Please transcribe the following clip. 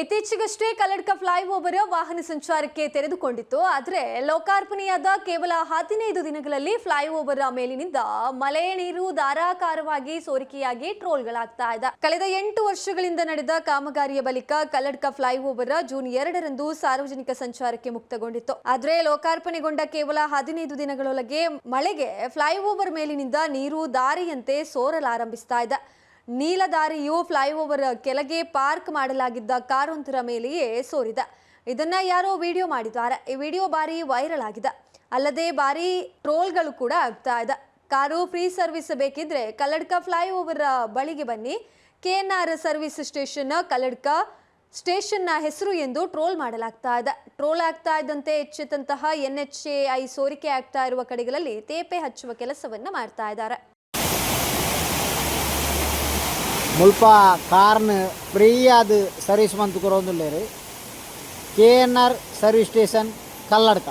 ಇತ್ತೀಚೆಗಷ್ಟೇ ಕಲ್ಲಡ್ಕ ಫ್ಲೈಓವರ್ ವಾಹನ ಸಂಚಾರಕ್ಕೆ ತೆರೆದುಕೊಂಡಿತ್ತು. ಆದರೆ ಲೋಕಾರ್ಪಣೆಯಾದ ಕೇವಲ ಹದಿನೈದು ದಿನಗಳಲ್ಲಿ ಫ್ಲೈಓವರ್ ಮೇಲಿನಿಂದ ಮಳೆ ನೀರು ಧಾರಾಕಾರವಾಗಿ ಸೋರಿಕೆಯಾಗಿ ಟ್ರೋಲ್ಗಳಾಗ್ತಾ ಇದೆ. ಕಳೆದ ಎಂಟು ವರ್ಷಗಳಿಂದ ನಡೆದ ಕಾಮಗಾರಿಯ ಬಳಿಕ ಕಲ್ಲಡ್ಕ ಫ್ಲೈಓವರ್ ಜೂನ್ ಎರಡರಂದು ಸಾರ್ವಜನಿಕ ಸಂಚಾರಕ್ಕೆ ಮುಕ್ತಗೊಂಡಿತ್ತು. ಆದರೆ ಲೋಕಾರ್ಪಣೆಗೊಂಡ ಕೇವಲ ಹದಿನೈದು ದಿನಗಳೊಳಗೆ ಮಳೆಗೆ ಫ್ಲೈಓವರ್ ಮೇಲಿನಿಂದ ನೀರು ದಾರಿಯಂತೆ ಸೋರಲಾರಂಭಿಸ್ತಾ ಇದೆ. ನೀಲದಾರಿಯು ಫ್ಲೈಓವರ್ ಕೆಳಗೆ ಪಾರ್ಕ್ ಮಾಡಲಾಗಿದ್ದ ಕಾರೊಂದರ ಮೇಲೆಯೇ ಸೋರಿದೆ. ಇದನ್ನ ಯಾರೋ ವಿಡಿಯೋ ಮಾಡಿದ್ದಾರೆ. ಈ ವಿಡಿಯೋ ಬಾರಿ ವೈರಲ್ ಆಗಿದೆ. ಅಲ್ಲದೆ ಬಾರಿ ಟ್ರೋಲ್ಗಳು ಕೂಡ ಆಗ್ತಾ ಇದೆ. ಕಾರು ಫ್ರೀ ಸರ್ವಿಸ್ ಬೇಕಿದ್ರೆ ಕಲ್ಲಡ್ಕ ಫ್ಲೈಓವರ್ ಬಳಿಗೆ ಬನ್ನಿ. ಕೆಎನ್ಆರ್ ಸರ್ವಿಸ್ ಸ್ಟೇಷನ್, ಕಲ್ಲಡ್ಕ ಸ್ಟೇಷನ್ನ ಹೆಸರು ಎಂದು ಟ್ರೋಲ್ ಮಾಡಲಾಗ್ತಾ ಇದೆ. ಟ್ರೋಲ್ ಆಗ್ತಾ ಇದ್ದಂತೆ ಹೆಚ್ಚಿದಂತಹ ಎನ್ ಎಚ್ ಎ ಐ ಸೋರಿಕೆ ಆಗ್ತಾ ಇರುವ ಕಡೆಗಳಲ್ಲಿ ತೇಪೆ ಹಚ್ಚುವ ಕೆಲಸವನ್ನ ಮಾಡ್ತಾ ಇದ್ದಾರೆ. ಮುಲ್ಪ ಕಾರ್ನ್ ಫ್ರೀಯಾದ ಸರ್ವಿಸ್ ಮಂತ್ ಕೊರೋದಿಲ್ಲ ರೀ K N R service station Kalladka.